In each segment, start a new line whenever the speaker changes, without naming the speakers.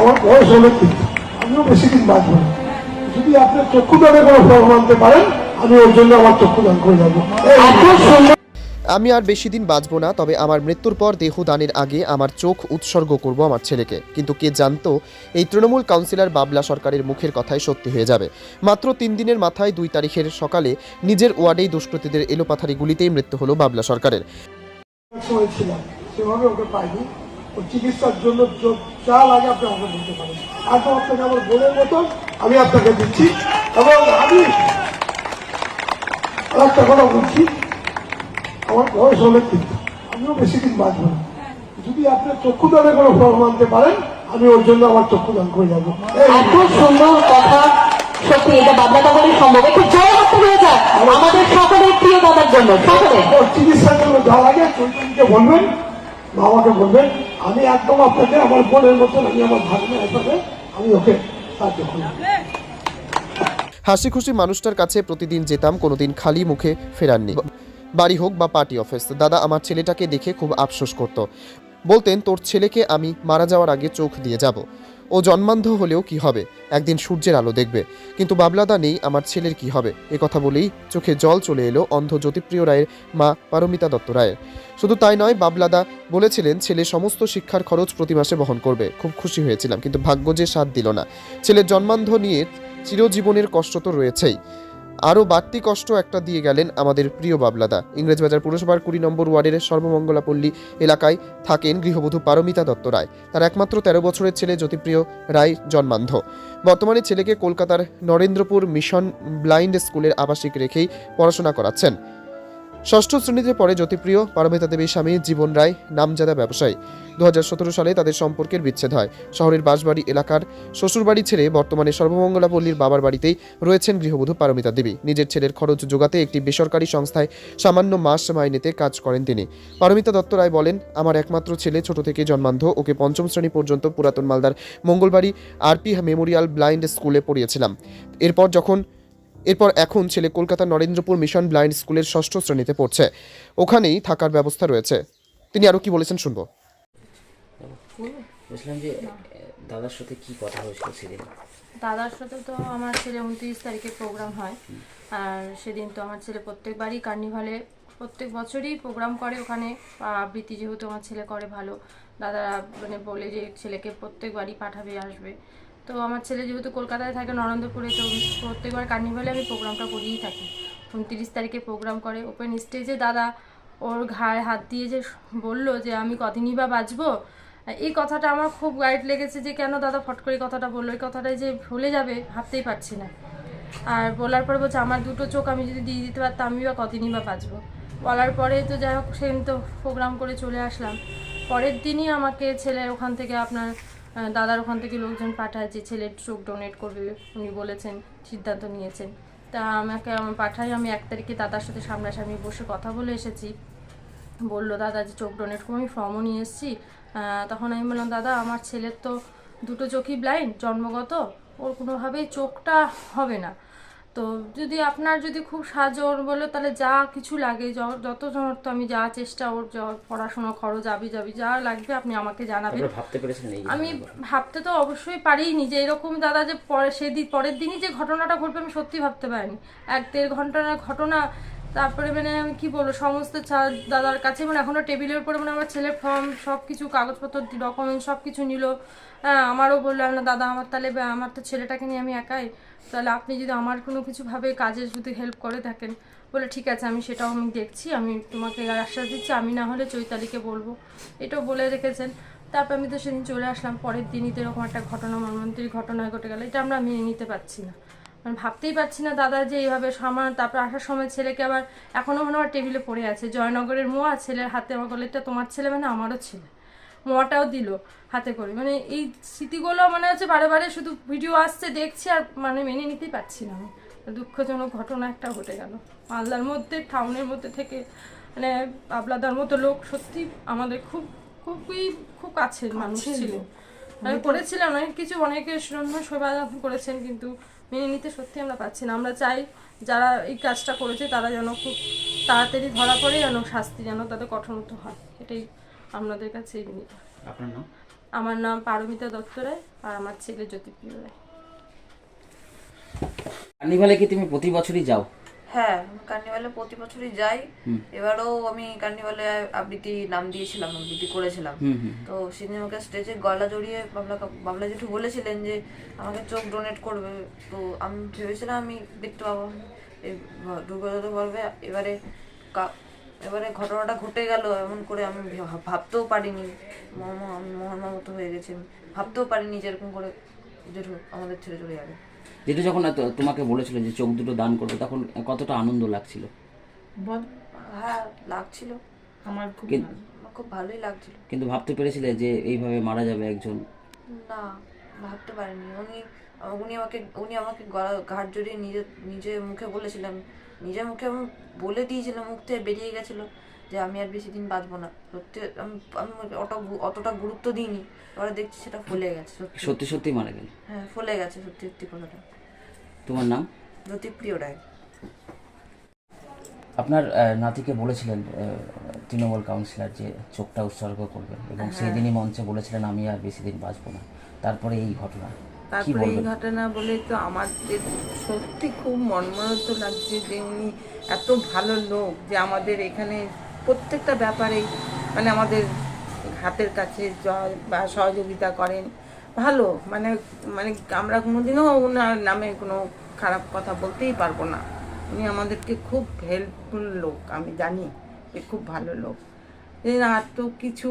আমার বয়স কিন্তু আমিও বেশি দিন বাঁচবো না যদি চক্ষুদানে কোনো ফল আনতে পারেন আমি ওর জন্য আমার চক্ষুদান করে যাব।
আমি আর বেশি দিন বাঁচব না তবে আমার মৃত্যুর পর দেহ দানের আগে আমার চোখ উৎসর্গ করব আমার ছেলেকে। কিন্তু কে জানতো এই তৃণমূল কাউন্সিলর বাবলা সরকারের মুখের কথাই সত্যি হয়ে যাবে। মাত্র তিন দিনের মাথায় দুই তারিখের সকালে নিজের ওয়ার্ডেই দুষ্কৃতীদের এলোপাথারি গুলিতেই মৃত্যু হলো বাবলা সরকারের।
চিকিৎসার জন্য যা লাগে আপনি আমাকে দিতে পারেন। এখন আপনাকে আমার বোনের মতন আমি আপনাকে দিচ্ছি এবং আমি একটা কথা বলছি আমার বয়স অনেক কিন্তু আমিও বেশি দিন বাঁচবো না। যদি আপনার চক্ষুদানে কোনো ফল আনতে পারেন আমি ওর জন্য আমার চক্ষুদান করে যাব।
এত সুন্দর কথা সত্যি এটা বাবলা দাদারই সম্ভব। একটু জয় করতে হয়েছে আমাদের সকলের প্রিয় দাদার জন্য সকলে
চিকিৎসার জন্য যা লাগে চৈতন্যকে বলবেন বাবাকে বলবেন আমি একদম আপনাকে আমার বোনের মতন, আমি আমার ভাগ্নে হিসাবে আমি ওকে সাহায্য করি
হাসি খুশি মানুষটার কাছে প্রতিদিন যেতাম, কোনোদিন খালি মুখে ফেরাননি। বাড়ি হোক বা পার্টি অফিস, দাদা আমার ছেলেটাকে দেখে খুব আফসোস করত। বলতেন, তোর ছেলেকে আমি মারা যাওয়ার আগে চোখ দিয়ে যাব। ও জন্মান্ধ হলেও কি হবে? একদিন সূর্যের আলো দেখবে। কিন্তু বাবলাদা নেই, আমার ছেলের কি হবে? এ কথা বলেই চোখে জল চলে এলো অন্ধ জ্যোতিপ্রিয় রায়ের মা পারমিতা দত্ত রায়ের। শুধু তাই নয়, বাবলাদা বলেছিলেন, ছেলে সমস্ত শিক্ষার খরচ প্রতি মাসে বহন করবে। খুব খুশি হয়েছিলাম, কিন্তু ভাগ্য যে সাথ দিল না। ছেলের জন্মান্ধ নিয়ে চিরজীবনের কষ্ট তো রয়েছেই। আরও বাড়তি কষ্ট একটা দিয়ে গেলেন আমাদের প্রিয় বাবলাদা। ইংরেজবাজার পুরসভার কুড়ি নম্বর ওয়ার্ডের সর্বমঙ্গলাপল্লী এলাকায় থাকেন গৃহবধূ পারমিতা দত্ত রায়। তার একমাত্র তেরো বছরের ছেলে জ্যোতিপ্রিয় রায় জন্মান্ধ। বর্তমানে ছেলেকে কলকাতার নরেন্দ্রপুর মিশন ব্লাইন্ড স্কুলের আবাসিক রেখেই পড়াশোনা করাচ্ছেন। ষষ্ঠ শ্রেণীতে পড়ে জ্যোতিপ্রিয়, পারমিতা দেবীর স্বামী জীবন রায়, নামজাদা ব্যবসায়ী। দু হাজার সতেরো সালে তাদের সম্পর্কের বিচ্ছেদ হয়। শহরের বাঁশবাড়ি এলাকার শ্বশুরবাড়ি ছেড়ে বর্তমানে সর্বমঙ্গলাপল্লীর বাবার বাড়িতেই রয়েছেন গৃহবধূ পারমিতা দেবী। নিজের ছেলের খরচ যোগাতে একটি বেসরকারি সংস্থায় সামান্য মাস মাইনেতে কাজ করেন তিনি। পারমিতা দত্ত রায় বলেন, আমার একমাত্র ছেলে ছোট থেকে জন্মান্ধ, ওকে পঞ্চম শ্রেণি পর্যন্ত পুরাতন মালদার মঙ্গলবাড়ি আরপি মেমোরিয়াল ব্লাইন্ড স্কুলে পড়িয়েছিলাম। এরপর যখন এরপর এখন ছেলে কলকাতার নরেন্দ্রপুর মিশন ব্লাইন্ড স্কুলের ষষ্ঠ শ্রেণীতে পড়ছে। ওখানেই থাকার ব্যবস্থা রয়েছে। তিনি আরও কি বলেছেন শুনব।
বলছিলাম যে দাদার সাথে কি কথা হয়েছিল সেদিন?
দাদার সাথে তো আমার ছেলে উনত্রিশ তারিখে প্রোগ্রাম হয়। আর সেদিন তো আমার ছেলে প্রত্যেকবারই কার্নিভালে প্রত্যেক বছরই প্রোগ্রাম করে ওখানে। আবৃত্তি যেহেতু আমার ছেলে করে ভালো। দাদা মানে বলে যে ছেলেকে প্রত্যেকবারই পাঠাবে আসবে। তো আমার ছেলে যেহেতু কলকাতায় থাকে, নরেন্দ্রপুরে, তো প্রত্যেকবার কার্নিভালে আমি প্রোগ্রামটা করিয়েই থাকি। উনত্রিশ তারিখে প্রোগ্রাম করে। ওপেন স্টেজে দাদা ওর ঘাড়ে হাত দিয়ে যে বলল যে, আমি কদিনই বা বাঁচবো এই কথাটা আমার খুব গাইড লেগেছে যে, কেন দাদা ফট করে কথাটা বলল? এই কথাটাই যে ভুলে যাবে, ভাবতেই পারছি না। আর বলার পরে বলছে, আমার দুটো চোখ আমি যদি দিয়ে দিতে পারতাম, আমি বা কদিনই বা বাঁচবো বলার পরে তো যাই হোক সেদিন তো প্রোগ্রাম করে চলে আসলাম। পরের দিনই আমাকে ছেলে ওখান থেকে আপনার দাদার ওখান থেকে লোকজন পাঠায় যে ছেলের চোখ ডোনেট করবে, উনি বলেছেন, সিদ্ধান্ত নিয়েছেন। তা আমাকে পাঠায় আমি এক তারিখে দাদার সাথে সামনাসামনি বসে কথা বলে এসেছি। বলল, দাদা, যে চোখ ডোনেট করে আমি ফর্মও নিয়ে এসেছি। তখন আমি বললাম, দাদা, আমার ছেলের তো দুটো চোখই ব্লাইন্ড জন্মগত। ওর কোনোভাবেই চোখটা হবে না। তো যদি আপনার যদি খুব সাহায্য ওর বলে তাহলে যা কিছু লাগে যত সমর্থ আমি যা চেষ্টা ওর পড়াশোনা খরচ আবি যাবি যা লাগবে আপনি আমাকে জানাবেন। আমি ভাবতে তো অবশ্যই পারিনি যে এরকম দাদা যে পরে সেদিন পরের দিনই যে ঘটনাটা ঘটবে আমি সত্যি ভাবতে পারিনি। এক দেড় ঘণ্টার ঘটনা তারপরে মানে আমি কি বলব, সমস্ত দাদার কাছে মানে এখনও টেবিলের উপরে মানে আমার ছেলের ফর্ম সব কিছু কাগজপত্র ডকুমেন্ট সব কিছু নিল। হ্যাঁ আমারও বললাম না দাদা, আমার তাহলে আমার তো ছেলেটাকে নিয়ে আমি একাই। তাহলে আপনি যদি আমার কোনো কিছুভাবে কাজে যদি হেল্প করে থাকেন। বলে ঠিক আছে, আমি সেটাও আমি দেখছি, আমি তোমাকে আশ্বাস দিচ্ছি, আমি না হলে চৈতালিকে বলব। এটাও বলে রেখেছেন। তারপর আমি তো সেদিন চলে আসলাম, পরের দিনই তো এরকম একটা ঘটনা মর্মান্তিক ঘটনা ঘটে গেল, এটা আমরা মেনে নিতে পারছি না। মানে ভাবতেই পারছি না দাদা যে এইভাবে সামান তারপর আসার সময় ছেলেকে আবার এখনও মনে হয় টেবিলে পড়ে আছে। জয়নগরের মোয়া ছেলের হাতে আমার তোমার ছেলে মানে আমারও ছেলে। মোয়াটাও দিল হাতে করে। মানে এই স্মৃতিগুলো মানে হচ্ছে বারে বারে শুধু ভিডিও আসছে দেখছি আর মানে মেনে নিতেই পারছি না আমি। দুঃখজনক ঘটনা একটা ঘটে গেল। মালদার মধ্যে টাউনের মধ্যে থেকে মানে আবলাদার মতো লোক সত্যি আমাদের খুব খুবই খুব কাছের মানুষ ছিলেন আমি করেছিলাম অনেক কিছু অনেকে জন্য সবাই করেছেন কিন্তু মেনে নিতে সত্যি আমরা পাচ্ছি না। আমরা চাই যারা এই কাজটা করেছে তারা যেন খুব তাড়াতাড়ি ধরা পড়ে যেন শাস্তি যেন তাদের কঠোরত হয়। এটাই আপনাদের কাছে এই নিয়ে
আপনার নাম?
আমার নাম পারমিতা দত্ত রায় আর আমার ছেলে জ্যোতিপ্রিয় রায়।
কার্নিভালে কি তুমি প্রতি বছরই যাও?
হ্যাঁ কার্নিভালে প্রতি বছরই যাই। এবারও আমি কার্নিভালে আবৃত্তি নাম দিয়েছিলাম আবৃত্তি করেছিলাম। তো সেদিন আমাকে স্টেজে গলা জড়িয়ে বাবলা বাবলা জেঠু বলেছিলেন যে আমাকে চোখ ডোনেট করবে। তো আমি ভেবেছিলাম আমি দেখতে পাবো। ভ- পর্বে এবারে এবারে ঘটনাটা ঘটে গেল এমন করে আমি ভাবতেও পারিনি। আমি মর্মাহত হয়ে গেছি ভাবতেও পারিনি যে এরকম করে জেঠু আমাদের ছেড়ে চলে যাবে।
যেটা যখন এত- তোমাকে বলেছিল যে চোখ দুটো দান করবে তখন কতটা আনন্দ লাগছিল?
হ্যাঁ লাগছিল।
আমার খুব
খুব ভালোই লাগছিল।
কিন্তু ভাবতে পেরেছিলে যে এইভাবে মারা যাবে একজন?
না ভাবতে পারিনি। উনি উনি আমাকে উনি আমাকে গলা ঘাট জড়িয়ে নিজে নিজে মুখে বলেছিলাম নিজের মুখে আমি বলে দিয়েছিলাম মুখ থেকে বেরিয়ে গেছিল। যে আমি আর বেশি দিন বাঁচবো না। সত্যি আমি আমি অত অতটা গুরুত্ব দিইনি। এবারে দেখছি সেটা ফুলে গেছে সত্যি।
সত্যি মারা গেল
হ্যাঁ ফুলে গেছে সত্যি সত্যি কথাটা।
তোমার নাম?
জ্যোতিপ্রিয় রায়।
আপনার নাতিকে বলেছিলেন তৃণমূল কাউন্সিলর যে চোখটা উৎসর্গ করবেন এবং সেই দিনই মঞ্চে বলেছিলেন আমি আর বেশি দিন বাঁচবো না। তারপরে এই ঘটনা
তারপরে এই ঘটনা বলে তো আমাদের সত্যি খুব মর্মাহত লাগছে যে উনি এত ভালো লোক যে আমাদের এখানে প্রত্যেকটা ব্যাপারে মানে আমাদের হাতের কাছে বা সহযোগিতা করেন। ভালো মানে মানে আমরা কোনোদিনও ওনার নামে কোনো খারাপ কথা বলতেই পারব না। উনি আমাদেরকে খুব হেল্পফুল লোক আমি জানি যে খুব ভালো লোক। যে আর তো কিছু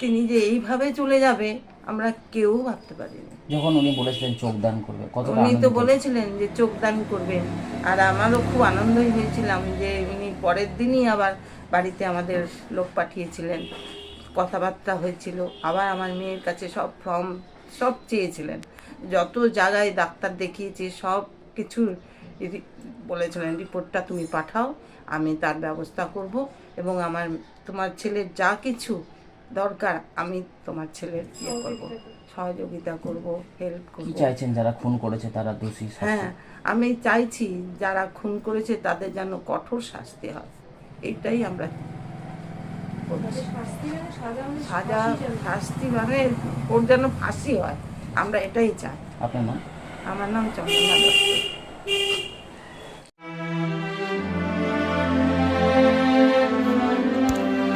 তিনি যে এইভাবে চলে যাবে আমরা কেউ ভাবতে পারিনি।
যখন উনি বলেছিলেন চোখ দান করবে
উনি তো বলেছিলেন যে চোখ দান করবেন। আর আমারও খুব আনন্দই হয়েছিলাম যে পরের দিনই আবার বাড়িতে আমাদের লোক পাঠিয়েছিলেন। কথাবার্তা হয়েছিল। আবার আমার মেয়ের কাছে সব ফর্ম সব চেয়েছিলেন। যত জায়গায় ডাক্তার দেখিয়েছি, সব কিছুর বলেছিলেন, রিপোর্টটা তুমি পাঠাও, আমি তার ব্যবস্থা করব এবং আমার, তোমার ছেলের যা কিছু দরকার আমি তোমার ছেলের ইয়ে করব সহযোগিতা করব হেল্প করব।
চাইছেন যারা খুন করেছে তারা দোষী
হ্যাঁ আমি চাইছি যারা খুন করেছে তাদের যেন কঠোর শাস্তি হয় এটাই আমরা সাজা শাস্তি মানে ওর যেন ফাঁসি হয় আমরা এটাই চাই।
আপনার নাম?
আমার নাম চন্দনা দত্ত।